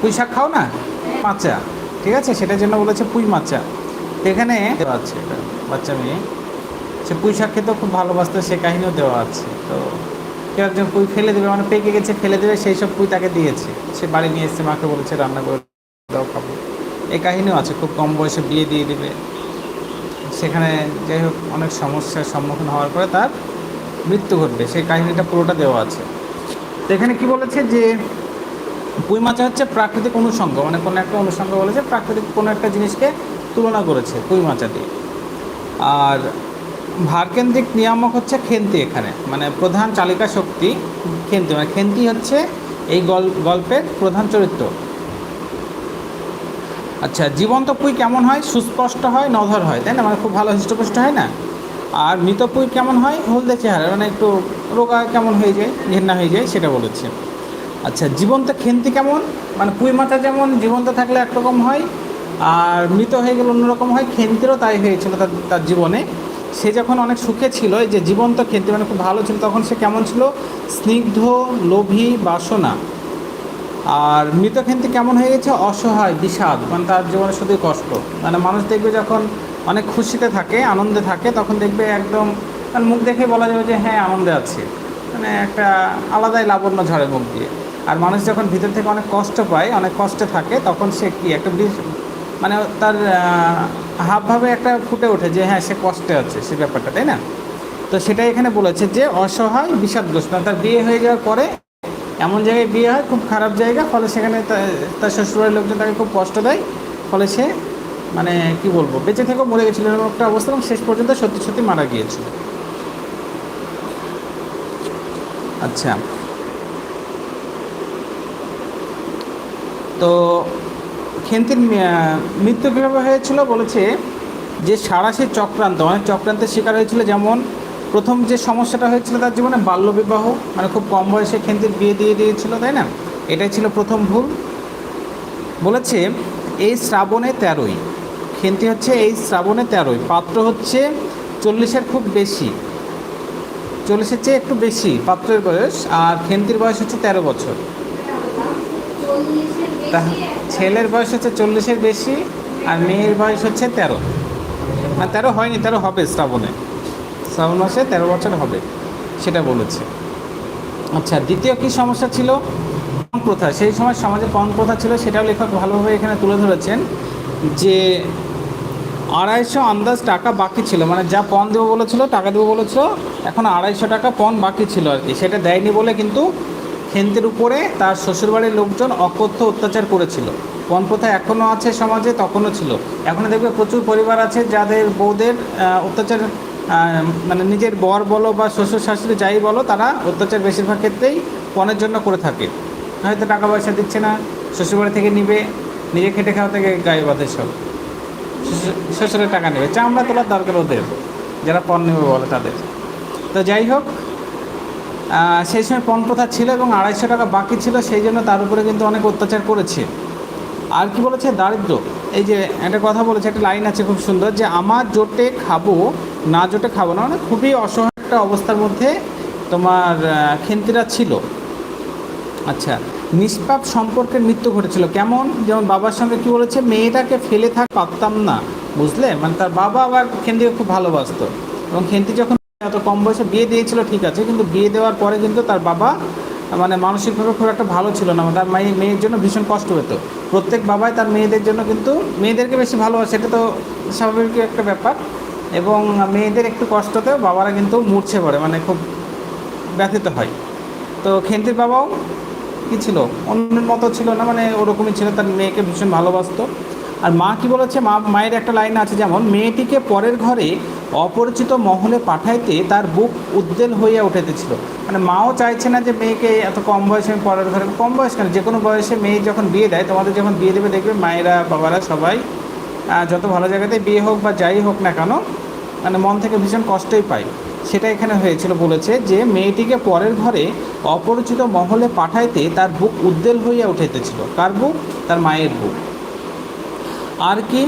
পুঁই শাক খাও না? মাচা। ঠিক আছে? সেটার জন্য বলেছে পুঁই মাচা। এখানে দেওয়া আছে এটা, বাচ্চা মেয়ে। সে পুঁই শাক খেতেও খুব ভালোবাসতো, সে কাহিনীও দেওয়া আছে। তো কেউ একজন পুঁই ফেলে দেবে মানে পেকে গেছে, ফেলে দেবে, সেই সব পুঁই তাকে দিয়েছে। সে বাড়ি নিয়ে এসছে, মাকে বলেছে, রান্না করে দাও, খাব। এই কাহিনীও আছে, খুব কম বয়সে বিয়ে দিয়ে দেবে। সেখানে যাই হোক, অনেক সমস্যার সম্মুখীন হওয়ার পরে তার মৃত্যু ঘটবে। সেই কাহিনীটা পুরোটা দেওয়া আছে। তো এখানে কি বলেছে যে পুঁই মাছা হচ্ছে প্রাকৃতিক অনুষঙ্গ মানে কোনো একটা অনুষঙ্গ বলেছে প্রাকৃতিক কোনো একটা জিনিসকে তুলনা করেছে পুঁই মাচা দিয়ে। আর ভারকেন্দ্রিক নিয়ামক হচ্ছে খেন্তি এখানে মানে প্রধান চালিকা শক্তি খেন্তি মানে খেন্তি হচ্ছে এই গল- গল্পের প্রধান চরিত্র। আচ্ছা জীবন্ত পুঁই কেমন হয়? সুস্পষ্ট হয়, নধর হয়, তাই না? মানে খুব ভালো হৃষ্টপুষ্ট হয় না? আর মৃত পুঁই কেমন হয়? হলদে চেহারা মানে একটু রোগা কেমন হয়ে যায়, ঘেন্না হয়ে যায়, সেটা বলেছে। আচ্ছা জীবন্ত খেন্তি কেমন? মানে পুঁই মাথা যেমন জীবন্ত থাকলে একরকম হয়, আর মৃত হয়ে গেলে অন্যরকম হয়, খেন্তিরও তাই হয়েছিল তার তার জীবনে। সে যখন অনেক সুখে ছিল যে জীবন্ত খেন্তি মানে খুব ভালো ছিল, তখন সে কেমন ছিল? স্নিগ্ধ, লোভী, বাসনা। আর মৃতক্ষেন্তি কেমন হয়ে গেছে? অসহায়, বিষাদ মানে তার জীবনে শুধুই কষ্ট। মানে মানুষ দেখবে যখন অনেক খুশিতে থাকে, আনন্দে থাকে, তখন দেখবে একদম মানে মুখ দেখে বলা যাবে যে হ্যাঁ আনন্দে আছে। মানে একটা আলাদাই লাবণ্য ঝরে মুখ দিয়ে। আর মানুষ যখন ভিতর থেকে অনেক কষ্ট পায়, অনেক কষ্টে থাকে, তখন সে কি একটা মানে তার হাবভাবে একটা ফুটে ওঠে যে হ্যাঁ সে কষ্টে আছে সে ব্যাপারটা, তাই না? তো সেটাই এখানে বলেছে যে অসহায় বিষাদগ্রস্ত। তার বিয়ে হয়ে যাওয়ার পরে এমন জায়গায় বিয়ে হয়, খুব খারাপ জায়গা, ফলে সেখানে তার শ্বশুরবাড়ির লোকজন তাকে খুব কষ্ট দেয়, ফলে সে মানে কি বলব, বেঁচে থেকেও মরে গেছিল এরকম একটা অবস্থা এবং শেষ পর্যন্ত সত্যি সত্যি মারা গিয়েছিল। আচ্ছা। তো খেন্তির মৃত্যু কীভাবে হয়েছিল বলেছে যে সারাশি চক্রান্ত মানে চক্রান্তের শিকার হয়েছিল। যেমন প্রথম যে সমস্যাটা হয়েছিল তার জীবনে বাল্যবিবাহ মানে খুব কম বয়সে খেন্তির বিয়ে দিয়ে দিয়েছিল, তাই না? এটাই ছিল প্রথম ভুল। বলেছে, এই শ্রাবণে তেরোই, খেন্তি হচ্ছে এই শ্রাবণে তেরোই, পাত্র হচ্ছে চল্লিশের খুব বেশি। চল্লিশের চেয়ে একটু বেশি পাত্রের বয়স, আর খেন্তির বয়স হচ্ছে তেরো বছর। তা ছেলের বয়স হচ্ছে চল্লিশের বেশি আর মেয়ের বয়স হচ্ছে তেরো। আর তেরো হয়নি, তেরো হবে শ্রাবণে। শ্রাবণ মাসে তেরো বছর হবে, সেটা বলেছে। আচ্ছা দ্বিতীয় কী সমস্যা ছিল? পণ প্রথা সেই সময় সমাজে পণ প্রথা ছিল, সেটাও লেখক ভালোভাবে এখানে তুলে ধরেছেন যে আড়াইশো আন্দাজ টাকা বাকি ছিল। মানে যা পণ দেবো বলেছিল, টাকা দেবো বলেছিল, এখন আড়াইশো টাকা পণ বাকি ছিল আর কি। সেটা দেয়নি বলে কিন্তু খেন্তের উপরে তার শ্বশুরবাড়ির লোকজন অকথ্য অত্যাচার করেছিল। পণ প্রথা এখনও আছে সমাজে, তখনও ছিল। এখনও দেখবে প্রচুর পরিবার আছে যাদের বউদের অত্যাচার মানে নিজের বর বলো বা শ্বশুর শাশুড়ি যাই বলো, তারা অত্যাচার বেশিরভাগ ক্ষেত্রেই পণের জন্য করে থাকে। হয়তো টাকা পয়সা দিচ্ছে না, শ্বশুরবাড়ি থেকে নিবে, নিজে খেটে খাওয়া থেকে গায়ে বাঁধে সব। শ্বশুর- শ্বশুরের টাকা নেবে, চামড়া তোলার দরকার ওদের, যারা পণ নেবে বলে তাদের। তো যাই হোক সেই সময় পণ প্রথা ছিল এবং আড়াইশো টাকা বাকি ছিল, সেই জন্য তার উপরে কিন্তু অনেক অত্যাচার করেছে। আর কি বলেছে? দারিদ্র এই যে একটা কথা বলেছে, একটা লাইন আছে খুব সুন্দর যে, আমার জোটে খাব, না জোটে খাব না। মানে খুবই অসহায় একটা অবস্থার মধ্যে তোমার খেন্তিরা ছিল। আচ্ছা নিষ্পাপ সম্পর্কের মৃত্যু ঘটেছিল। কেমন? যেমন বাবার সঙ্গে কি বলেছে? মেয়েটাকে ফেলে থাক, পারতাম না। বুঝলে? মানে তার বাবা আবার খেন্তিকে খুব ভালোবাসতো। এবং খেন্তি যখন এত কম বয়সে বিয়ে দিয়েছিল, ঠিক আছে, কিন্তু বিয়ে দেওয়ার পরে কিন্তু তার বাবা মানে মানসিকভাবে খুব একটা ভালো ছিল না। তার মেয়ে মেয়ের জন্য ভীষণ কষ্ট পেত প্রত্যেক বাবাই তার মেয়েদের জন্য কিন্তু, মেয়েদেরকে বেশি ভালোবাসে, এটা তো স্বাভাবিক একটা ব্যাপার। এবং মেয়েদের একটু কষ্টতেও বাবারা কিন্তু মূর্ছে পড়ে মানে খুব ব্যথিত হয়। তো খেন্তির বাবাও কি ছিল? অন্যের মতো ছিল না মানে ওরকমই ছিল, তার মেয়েকে ভীষণ ভালোবাসতো। আর মা কি বলেছে? মা, মায়ের একটা লাইন আছে, যেমন, মেয়েটিকে পরের ঘরে অপরিচিত মহলে পাঠাইতে তার বুক উদ্বেল হইয়া উঠেতেছিল। মানে মাও চাইছে না যে মেয়েকে এত কম বয়সে আমি ঘরে কম বয়স কেন? যে কোনো বয়সে মেয়ে যখন বিয়ে দেয়, তোমাদের যখন বিয়ে দেবে, দেখবে মায়েরা, বাবারা সবাই যত ভালো জায়গাতে বিয়ে হোক বা যাই হোক না কেন মানে মন থেকে ভীষণ কষ্টই পাই সেটা এখানে হয়েছিল, বলেছে যে মেয়েটিকে পরের ঘরে অপরিচিত মহলে পাঠাইতে তার বুক উদ্বেল হইয়া উঠাইতেছিল কার বুক? তার মায়ের বুক। আর কি?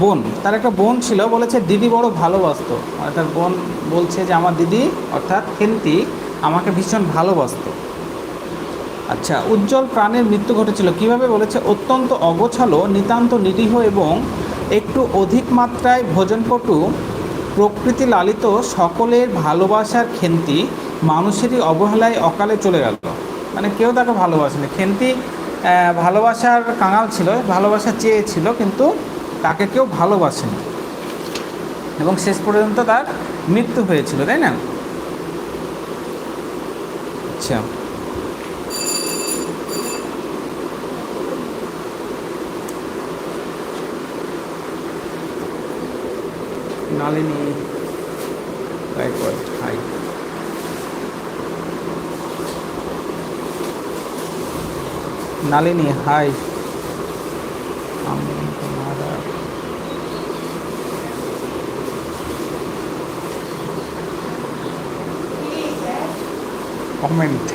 বোন, তার একটা বোন ছিল, বলেছে, দিদি বড় ভালোবাসতো। মানে তার বোন বলছে যে, আমার দিদি, অর্থাৎ খেন্তি আমাকে ভীষণ ভালোবাসতো। আচ্ছা উজ্জ্বল প্রাণের মৃত্যু ঘটেছিল কীভাবে বলেছে? অত্যন্ত অগোছালো, নিতান্ত নিরীহ এবং একটু অধিক মাত্রায় ভোজনপটু, প্রকৃতি লালিত, সকলের ভালোবাসার খেন্তি, মানুষেরই অবহেলায় অকালে চলে গেল। মানে কেউ তাকে ভালোবাসেনি। খেন্তি ভালোবাসার কাঙাল ছিল, ভালোবাসা চেয়েছিল কিন্তু তাকে কেউ ভালোবাসেনি। এবং শেষ পর্যন্ত তার মৃত্যু হয়েছিল, তাই না? আচ্ছা। নালিনী হাই নালিনী, হাই আমি তোমারা comment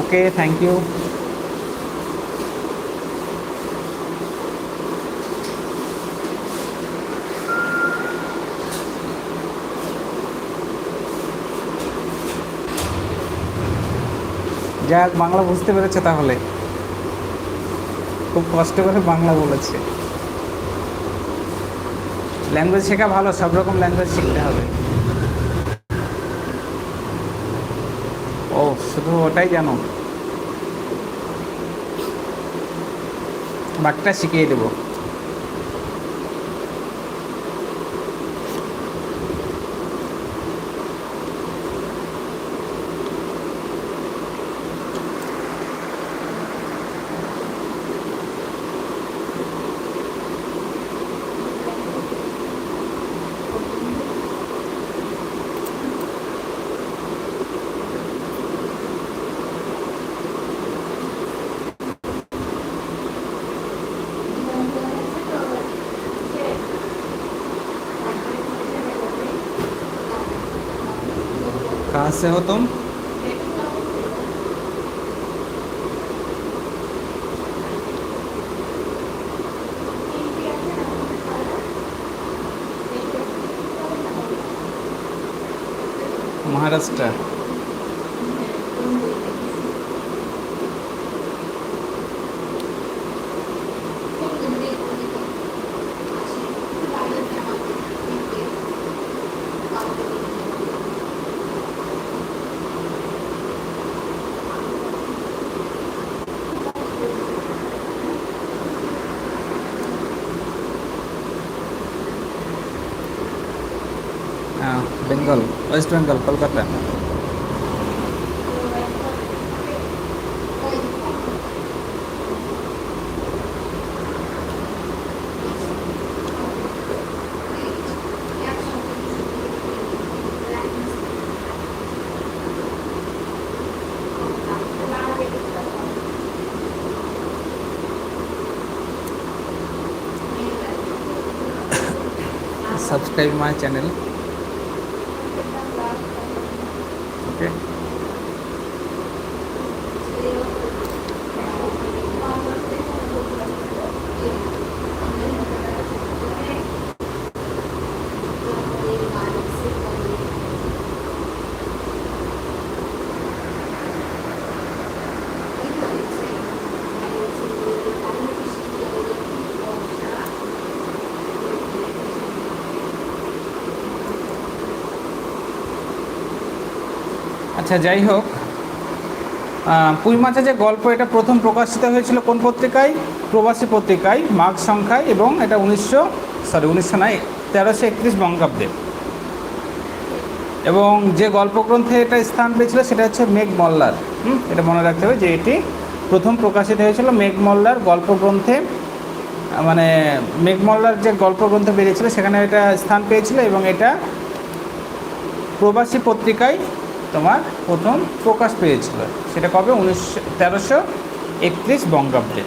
okay, thank you. যাক, বাংলা বুঝতে পেরেছে তাহলে। খুব কষ্ট করে বাংলা বলেছে। ল্যাঙ্গুয়েজ শেখা ভালো, সব রকম ল্যাঙ্গুয়েজ শিখতে হবে ও শুধু ওটাই জানো। বাকিটা শিখিয়ে দেবো। कहाँ से हो तुम? Maharashtra. West Bengal Calcutta. Subscribe my channel আচ্ছা যাই হোক। পুঁই মাছের যে গল্প, এটা প্রথম প্রকাশিত হয়েছিল কোন পত্রিকায়? প্রবাসী পত্রিকায়, মাঘ সংখ্যায় এবং এটা উনিশশো সরি উনিশশো নয়, তেরোশো একত্রিশ বঙ্গাব্দে। এবং যে গল্পগ্রন্থে এটা স্থান পেয়েছিল, সেটা হচ্ছে মেঘ মল্লার। এটা মনে রাখতে হবে যে এটি প্রথম প্রকাশিত হয়েছিল মেঘ মল্লার গল্পগ্রন্থে। মানে মেঘ মল্লার যে গল্পগ্রন্থ বেরিয়েছিল, সেখানে এটা স্থান পেয়েছিল এবং এটা প্রবাসী পত্রিকায় তোমার প্রথম প্রকাশ পেয়েছিল। সেটা কবে? উনিশশো তেরোশো একত্রিশ বঙ্গাব্দে।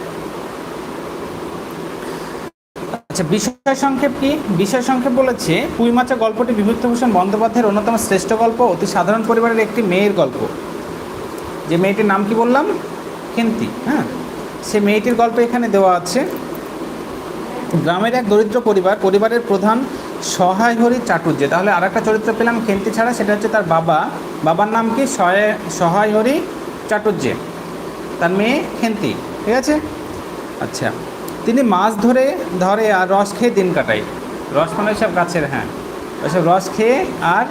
আচ্ছা বিষয় সংক্ষেপ কি? বিষয় সংক্ষেপ বলেছে পুঁই মাচা গল্পটি বিভূতিভূষণ বন্দ্যোপাধ্যায়ের অন্যতম শ্রেষ্ঠ গল্প, অতি সাধারণ পরিবারের একটি মেয়ের গল্প। যে মেয়েটির নাম কি বললাম? খেন্তি হ্যাঁ? সে মেয়েটির গল্প এখানে দেওয়া আছে। গ্রামের এক দরিদ্র পরিবার, পরিবারের প্রধান সহায় হরি চাটুর্যে। তাহলে আর একটা চরিত্র পেলাম খেন্তি ছাড়া, সেটা হচ্ছে তার বাবা। বাবার নাম কি? সহায় হরি চাটুর্যে। তার মেয়ে খেন্তি ঠিক আছে? আচ্ছা তিনি মাছ ধরে ধরে আর রস খেয়ে দিন কাটায়। রস মানে সব গাছের হ্যাঁ। ওইসব রস খেয়ে আর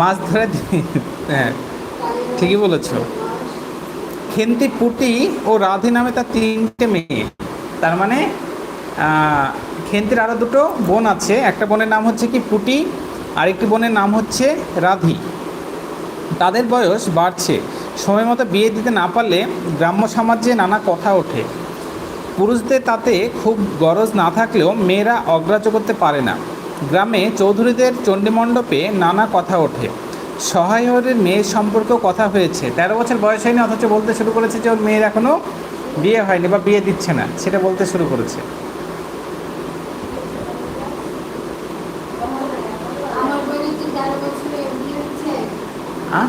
মাছ ধরে হ্যাঁ ঠিকই বলেছ। খেন্তি পুটি ও রাধি নামে তার তিনটে মেয়ে। তার মানে খেন্তির আরও দুটো বোন আছে। একটা বোনের নাম হচ্ছে কি পুটি, আরেকটি বোনের নাম হচ্ছে রাধি। তাদের বয়স বাড়ছে। সময় মতো বিয়ে দিতে না পারলে গ্রাম্য সমাজে নানা কথা ওঠে। পুরুষদের তাতে খুব গরজ না থাকলেও মেয়েরা অগ্রাহ্য করতে পারে না। গ্রামে চৌধুরীদের চণ্ডীমণ্ডপে নানা কথা ওঠে। সহায়রের মেয়ের সম্পর্কেও কথা হয়েছে। তেরো বছর বয়স হয়নি, অথচ বলতে শুরু করেছে যে ওর মেয়ের এখনও বিয়ে হয়নি বা বিয়ে দিচ্ছে না। সেটা বলতে শুরু করেছে আমার বোনের তো তেরো বছরে বিয়ে হচ্ছে হ্যাঁ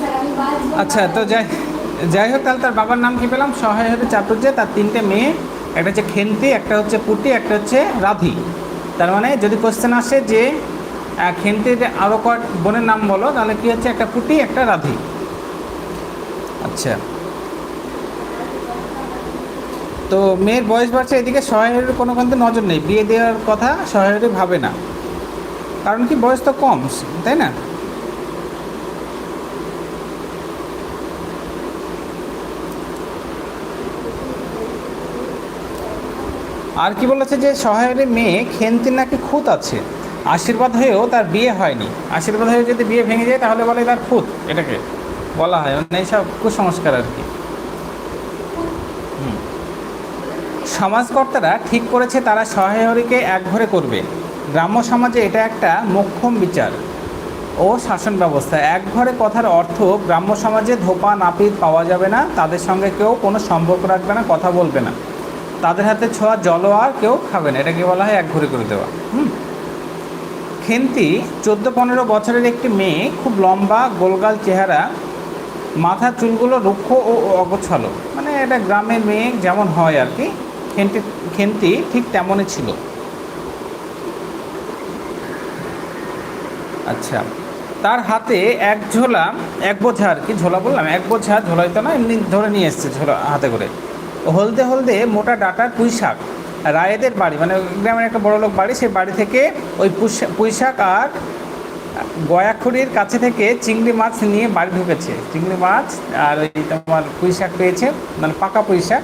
স্যার আমি বাঁচবো আচ্ছা তো যাই যাই হোক, তাহলে তার বাবার নাম কি পেলাম? সহায় হবে চাটুর্যে, তার তিনটে মেয়ে, একটা হচ্ছে খেন্তি, একটা হচ্ছে পুটি, একটা হচ্ছে রাধি। তার মানে যদি কোশ্চেন আসে যে খেন্তির আরও কয়েক বোনের নাম বলো, তাহলে কি হচ্ছে? একটা পুটি, একটা রাধি। আচ্ছা। তো মেয়ের বয়স বাড়ছে, এদিকে সহায়ের কোনো কিন্তু নজর নেই। বিয়ে দেওয়ার কথা সহায়েরই ভাবে না। কারণ কি, বয়স তো কম, তাই না? আর কি বলেছে যে সহায়ের মেয়ে খেন্তির নাকি খুঁত আছে। আশীর্বাদ হয়েও তার বিয়ে হয়নি। আশীর্বাদ হয়ে যদি বিয়ে ভেঙে যায়, তাহলে বলে তার খুঁত, এটাকে বলা হয়। মানে এইসব কুসংস্কার আর কি হুম। সমাজকর্তারা ঠিক করেছে তারা সহায়রীকে একঘরে করবে। গ্রাম্য সমাজে এটা একটা মোক্ষম বিচার। ও শাসন ব্যবস্থা, এক ঘরে কথার অর্থ গ্রাম্য সমাজে ধোপা নাপিত পাওয়া যাবে না, তাদের সঙ্গে কেউ কোনো সম্পর্ক রাখবে না, কথা বলবে না। তাদের হাতে ছোঁয়া জলও আর কেউ খাবে না, এটাকে বলা হয় এক ঘরে করে দেওয়া। হুম। খেন্তি, চোদ্দ পনেরো বছরের একটি মেয়ে, খুব লম্বা, গোলগাল চেহারা, মাথার চুলগুলো রুক্ষ ও অগোছালো। মানে এটা গ্রামের মেয়ে যেমন হয় আর কি। খেন্তি খেন্তি ঠিক তেমনই ছিল। আচ্ছা তার হাতে এক ঝোলা, এক বোঝা আর কি ঝোলা বললাম, এক বোঝা ঝোলা দিতে না, এমনি ধরে নিয়ে এসছে ঝোলা হাতে করে। হলদে হলদে মোটা ডাটার পুঁই শাক রায়েদের বাড়ি মানে গ্রামের একটা বড় লোক বাড়ি সেই বাড়ি থেকে ওই পুঁই- শাক আর গয়াখুরির কাছে থেকে চিংড়ি মাছ নিয়ে বাড়ি ঢুকেছে। চিংড়ি মাছ আর ওই তোমার পুঁই শাক পেয়েছে মানে পাকা পুঁই শাক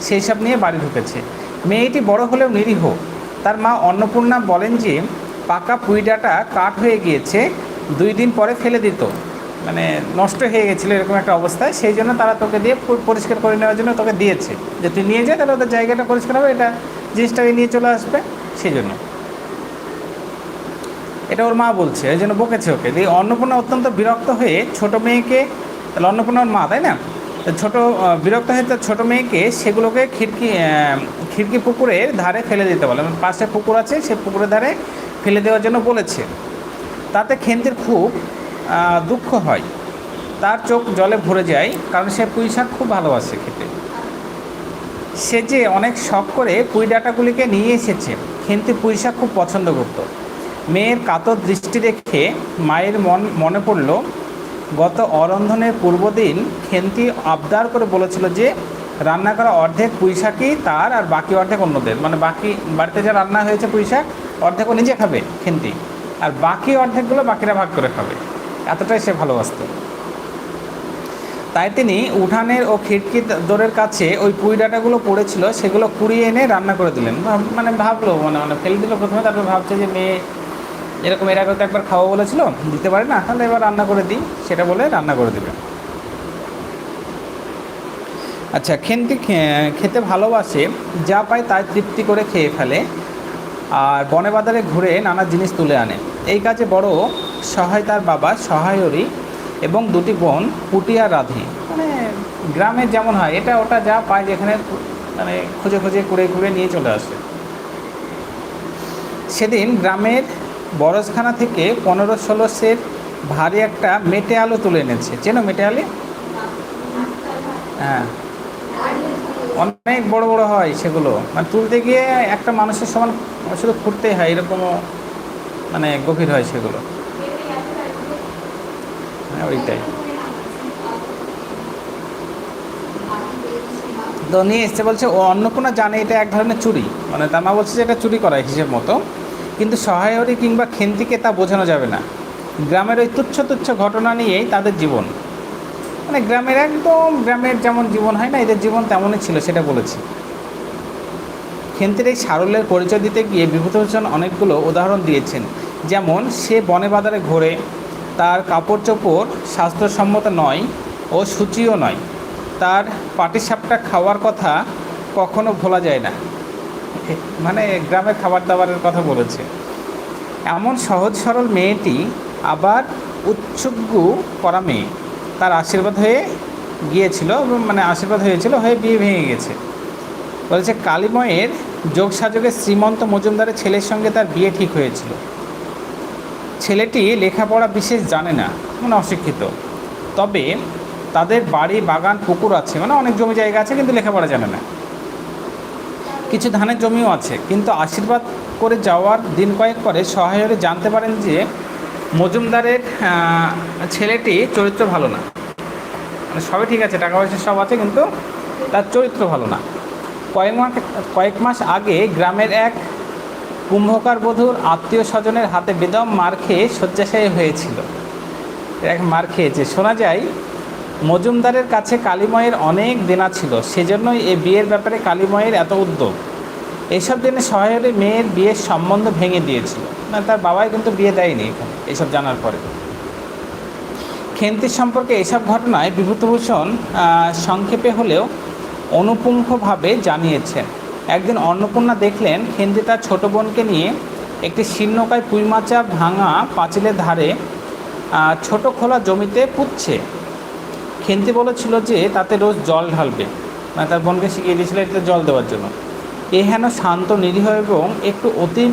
সেই সব নিয়ে বাড়ি ঢুকেছে। মেয়েটি বড় হলেও নিরীহ। তার মা অন্নপূর্ণা বলেন যে, পাকা পুইডাটা ডাঁটা কাঠ হয়ে গিয়েছে, দুই দিন পরে ফেলে দিত। মানে নষ্ট হয়ে গেছিল এরকম একটা অবস্থায়, সেই জন্য তারা তোকে দিয়ে পরিষ্কার করে নেওয়ার জন্য তোকে দিয়েছে। যে তুই নিয়ে যা, তাহলে ওদের জায়গাটা পরিষ্কার হবে, এটা জিনিসটাকে নিয়ে চলে আসবে, সেই জন্য। এটা ওর মা বলছে, এই জন্য বকেছে ওকে। দিয়ে অন্নপূর্ণা অত্যন্ত বিরক্ত হয়ে ছোট মেয়েকে, তাহলে অন্নপূর্ণা ওর মা, তাই না? ছোটো বিরক্ত হয়ে তার ছোটো মেয়েকে সেগুলোকে খিড়কি খিড়কি পুকুরের ধারে ফেলে দিতে বলে। পাশে পুকুর আছে, সে পুকুরের ধারে ফেলে দেওয়ার জন্য বলেছে। তাতে খেন্তির খুব দুঃখ হয়। তার চোখ জলে ভরে যায়, কারণ সে পুঁই শাক খুব ভালোবাসে খেতে। সে যে অনেক শখ করে পুঁই ডাটাগুলিকে নিয়ে এসেছে, খেন্তি পুঁই শাক খুব পছন্দ করত। মেয়ের কাতর দৃষ্টি দেখে মায়ের মন, মনে পড়ল গত অরন্ধনের পূর্বদিন খেন্তি আবদার করে বলেছিল যে রান্না করা অর্ধেক পুঁই শাকই তার আর বাকি অর্ধেক অন্যদের। মানে বাকি বাড়িতে যা রান্না হয়েছে পুঁই শাক অর্ধেক ও নিজে খাবে খেন্তি। আর বাকি অর্ধেকগুলো বাকিরা ভাগ করে খাবে। এতটাই সে ভালোবাসত। তাই তিনি উঠানের ও খিড়কি দোরের কাছে ওই পুঁই ডাঁটাগুলো পড়েছিল, সেগুলো কুড়িয়ে এনে রান্না করে দিলেন। মানে ভাবলো মানে মানে ফেলে দিল প্রথমে, তারপর ভাবছে যে মেয়ে এরকম এর আগে তো একবার খাওয়া বলেছিল, দিতে পারে না, তাহলে এবার রান্না করে দিই, সেটা বলে রান্না করে দেবে। আচ্ছা খেন্তি খে- খেতে ভালোবাসে, যা পায় তাই তৃপ্তি করে খেয়ে ফেলে, আর বনে বাজারে ঘুরে নানা জিনিস তুলে আনে। এই কাজে বড় সহায় তার বাবা সহায়রী এবং দুটি বোন পুটি আর রাধি। মানে গ্রামে যেমন হয়, এটা ওটা যা পায় যেখানে মানে খুঁজে খুঁজে কুড়ে কুড়ে নিয়ে চলে আসে। সেদিন গ্রামের বরজখানা থেকে পনেরো ষোলো সের ভারী একটা মেটে আলো তুলে এনেছে। চেনো মেটে আলু? হ্যাঁ। অনেক বড় বড় হয় সেগুলো। মানে তুলতে গিয়ে একটা মানুষের সমান শুধু ফুটতেই হয়, এরকমও মানে গভীর হয় সেগুলো। হ্যাঁ ওইটাই। তো নিয়ে এসছে বলছে, ও অন্নপূর্ণা জানে এটা এক ধরনের চুরি। মানে তার মা বলছে যে এটা চুরি করা হিসেব মতো। কিন্তু সহায়রী কিংবা খেন্তিকে তা বোঝানো যাবে না। গ্রামের ওই তুচ্ছ তুচ্ছ ঘটনা নিয়েই তাদের জীবন। মানে গ্রামের একদম গ্রামের যেমন জীবন হয় না, এদের জীবন তেমনই ছিল, সেটা বলেছি। খেন্তির এই সারল্যের পরিচয় দিতে গিয়ে বিভূতিভূষণ অনেকগুলো উদাহরণ দিয়েছেন। যেমন, সে বনে বাজারে ঘোরে, তার কাপড় চোপড় স্বাস্থ্যসম্মত নয় ও সূচিও নয়। তার পাটিসাপটা খাওয়ার কথা কখনো ভোলা যায় না। মানে গ্রামের খাবার দাবারের কথা বলেছে। এমন সহজ সরল মেয়েটি আবার উৎসুজ্ঞ করা মেয়ে। তার আশীর্বাদ হয়ে গিয়েছিল মানে আশীর্বাদ হয়েছিল, হয়ে বিয়ে ভেঙে গেছে। বলেছে, কালীময়ের যোগ সাযোগে শ্রীমন্ত মজুমদারের ছেলের সঙ্গে তার বিয়ে ঠিক হয়েছিল। ছেলেটি লেখাপড়া বিশেষ জানে না মানে অশিক্ষিত। তবে তাদের বাড়ি বাগান পুকুর আছে মানে অনেক জমি জায়গা আছে, কিন্তু লেখাপড়া জানে না। কিছু ধানের জমিও আছে, কিন্তু আশীর্বাদ করে যাওয়ার দিন কয়েক পরে সহায়রে জানতে পারেন যে মজুমদারের ছেলেটি চরিত্র ভালো না। মানে সবই ঠিক আছে টাকা পয়সা সব আছে, কিন্তু তার চরিত্র ভালো না। কয়েক মাস কয়েক মাস আগে গ্রামের এক কুম্ভকার বধূর আত্মীয় স্বজনের হাতে বেদম মার খেয়ে শয্যাশায়ী হয়েছিল। এক মার খেয়েছে। শোনা যায় মজুমদারের কাছে কালীময়ের অনেক দেনা ছিল, সেজন্যই এই বিয়ের ব্যাপারে কালীময়ের এত উদ্যোগ। এইসব দিনে সহায়রে মেয়ের বিয়ের সম্বন্ধ ভেঙে দিয়েছিল। না, তার বাবাই কিন্তু বিয়ে দেয়নি এখানে এইসব জানার পরে। খেন্তির সম্পর্কে এসব ঘটনায় বিভূতিভূষণ সংক্ষেপে হলেও অনুপুঙ্খভাবে জানিয়েছেন। একদিন অন্নপূর্ণা দেখলেন খেন্তি তার ছোট বোনকে নিয়ে একটি শীর্ণকায় পুইমাচা ভাঙা পাঁচিলের ধারে ছোট খোলা জমিতে পুঁতছে। খেন্তি বলেছিল যে তাতে রোজ জল ঢালবে। মানে তার বোনকে শিখিয়ে দিয়েছিল এতে জল দেওয়ার জন্য। এ হেন শান্ত, নিরীহ এবং একটু অতি,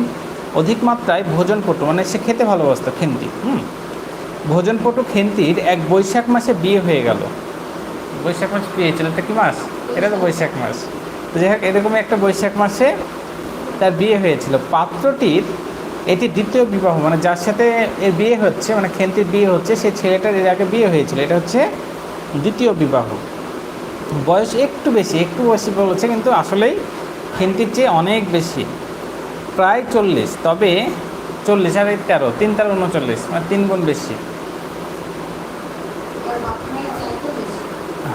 অধিক মাত্রায় ভোজনপটু মানে সে খেতে ভালোবাসত খেন্তি, হুম? ভোজনপটু খেন্তির এক বৈশাখ মাসে বিয়ে হয়ে গেল। বৈশাখ মাস বিয়ে হয়েছিল, এটা কি মাস? এটা তো বৈশাখ মাস। তো যাই হোক, এরকমই একটা বৈশাখ মাসে তার বিয়ে হয়েছিল। পাত্রটির এটি দ্বিতীয় বিবাহ মানে যার সাথে এর বিয়ে হচ্ছে মানে খেন্তির বিয়ে হচ্ছে সেই ছেলেটার এর আগে বিয়ে হয়েছিল। এটা হচ্ছে দ্বিতীয় বিবাহ। বয়স একটু বেশি একটু বেশি বলেছে কিন্তু আসলেই খেন্তির চেয়ে অনেক বেশি। প্রায় চল্লিশ, তবে চল্লিশ আর তেরো, তিন তেরো উনচল্লিশ মানে তিন গুণ বেশি।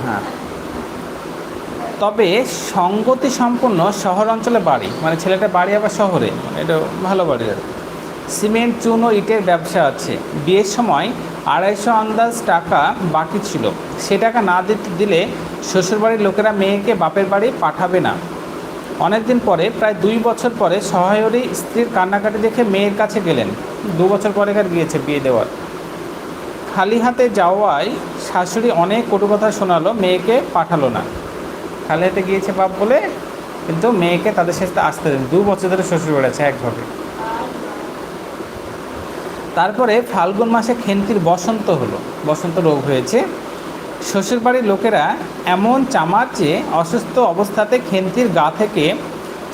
হ্যাঁ। তবে সঙ্গতি সম্পন্ন শহর অঞ্চলে বাড়ি মানে ছেলেটা বাড়ি আবার শহরে মানে এটা ভালো বাড়ি আর সিমেন্ট, চুন ও ইটের ব্যবসা আছে। বিয়ের সময় আড়াইশো আন্দাজ টাকা বাকি ছিল। সে টাকা না দিতে দিলে শ্বশুরবাড়ির লোকেরা মেয়েকে বাপের বাড়ি পাঠাবে না। অনেকদিন পরে, প্রায় দুই বছর পরে সহায়রী স্ত্রীর কান্নাকাটি দেখে মেয়ের কাছে গেলেন। দু বছর পরে কার গিয়েছে বিয়ে দেওয়ার। খালি হাতে যাওয়ায় শাশুড়ি অনেক কটু কথা শোনালো, মেয়েকে পাঠালো না। খালি হাতে গিয়েছে বাপ বলে, কিন্তু মেয়েকে তাদের সাথে আসতে দেন দু বছর ধরে শ্বশুর বেড়েছে একভাবে। তারপরে ফাল্গুন মাসে খেন্তির বসন্ত হলো। বসন্ত রোগ হয়েছে। শ্বশুরবাড়ির লোকেরা এমন চামার চেয়ে অসুস্থ অবস্থাতে খেন্তির গা থেকে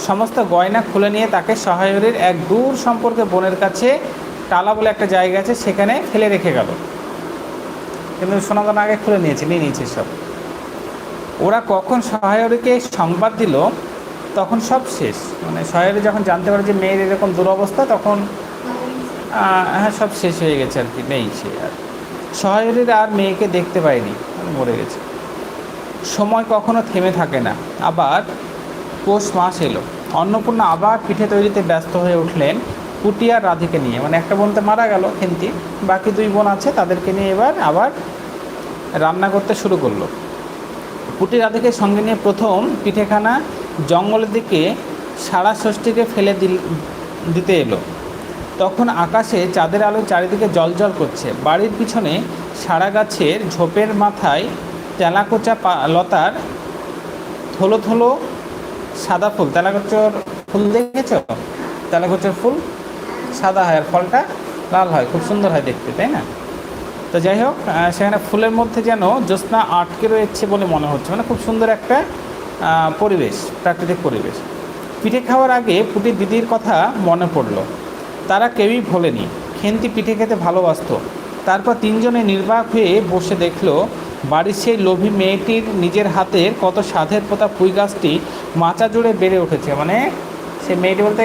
সমস্ত গয়না খুলে নিয়ে তাকে সহায়রীর এক দূর সম্পর্কে বোনের কাছে টালা বলে একটা জায়গা আছে, সেখানে ফেলে রেখে গেল। কিন্তু সোনাদান আগে খুলে নিয়েছে, নিয়ে নিয়েছে সব। ওরা কখন সহায়রীকে সংবাদ দিল, তখন সব শেষ। মানে সহায়রী যখন জানতে পারে যে মেয়ের এরকম দুরবস্থা, তখন হ্যাঁ সব শেষ হয়ে গেছে আর কি, নেই সে আর। সহায়রীর আর মেয়েকে দেখতে পায়নি মানে মরে গেছে। সময় কখনো থেমে থাকে না। আবার পৌষ মাস এলো। অন্নপূর্ণা আবার পিঠে তৈরিতে ব্যস্ত হয়ে উঠলেন পুটিয়া রাধিকে নিয়ে। মানে একটা বোনতে মারা গেল খেন্তি বাকি দুই বোন আছে, তাদেরকে নিয়ে এবার আবার রান্না করতে শুরু করল। পুটি রাধাকে সঙ্গে নিয়ে প্রথম পিঠেখানা জঙ্গলের দিকে সারা ষষ্ঠীকে ফেলে দিল দিতে এলো। তখন আকাশে চাঁদের আলো চারিদিকে জলজল করছে। বাড়ির পিছনে সারা গাছের ঝোপের মাথায় তেলাকোচা লতার থলো থলো সাদা ফুল। তেলাকোচর ফুল দেখেছ? তেলাকোচর ফুল? সাদা হয় আর ফলটা লাল হয়, খুব সুন্দর হয় দেখতে, তাই না? তো যাই হোক সেখানে ফুলের মধ্যে যেন জ্যোৎস্না আটকে রয়েছে বলে মনে হচ্ছে। মানে খুব সুন্দর একটা পরিবেশ, প্রাকৃতিক পরিবেশ। পিঠে খাওয়ার আগে পুটির দিদির কথা মনে পড়ল। তারা কেউই ভোলেনি। খেন্তি পিঠে খেতে ভালোবাসতো। তারপর তিনজনে নির্বাক হয়ে বসে দেখল, বাড়ির সেই লোভী মেয়েটির নিজের হাতের কত সাধের পোতা পুঁই গাছটি মাচা জুড়ে বেড়ে উঠেছে। মানে সে মেয়েটি বলতে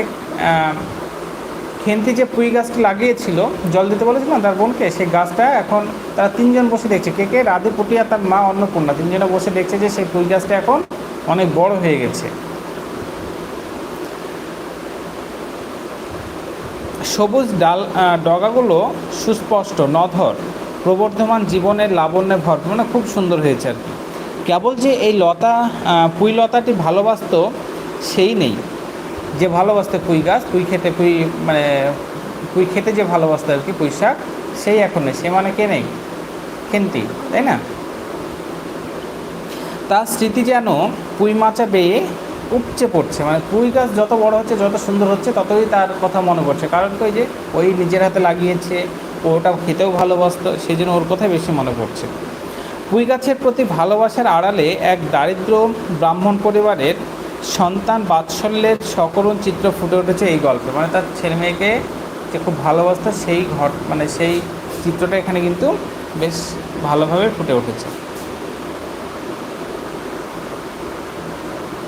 খেন্তি যে পুঁই গাছটি লাগিয়েছিল, জল দিতে বলেছিল না, তার বোনকে, সেই গাছটা এখন তারা তিনজন বসে দেখছে। কে কে? রাধে পুটি আর তার মা অন্নপূর্ণা। তিনজনে বসে দেখছে যে সেই পুঁই গাছটা এখন অনেক বড় হয়ে গেছে। সবুজ ডাল ডগাগুলো সুস্পষ্ট, নধর। প্রবর্ধমান জীবনের লাবণ্যে ভরপুর মানে খুব সুন্দর হয়েছে আর কি। কেবল যে এই লতা পুঁই লতাটি ভালোবাসতো, সেই নেই। যে ভালোবাসতে পুঁই গাছ, পুঁই খেতে পুঁই মানে পুঁই খেতে যে ভালোবাসতো আর কি পুঁই শাক, সেই এখন নেই। সে মানে কে নেই? খেন্তি তাই না? তার স্মৃতি যেন পুঁই মাচা বেয়ে উপচে পড়ছে। মানে পুঁই গাছ যত বড় হচ্ছে, যত সুন্দর হচ্ছে, ততই তার কথা মনে পড়ছে। কারণ ওই যে ওই নিজের হাতে লাগিয়েছে ওটা খেতেও ভালোবাসতো সেই জন্য ওর কথাই বেশি মনে পড়ছে। পুঁই গাছের প্রতি ভালোবাসার আড়ালে এক দারিদ্র ব্রাহ্মণ পরিবারের সন্তান বাৎসল্যের সকরুণ চিত্র ফুটে উঠেছে এই গল্পে। মানে তার ছেলে মেয়েকে যে খুব ভালোবাসতো, সেই ঘট মানে সেই চিত্রটা এখানে কিন্তু বেশ ভালোভাবে ফুটে উঠেছে।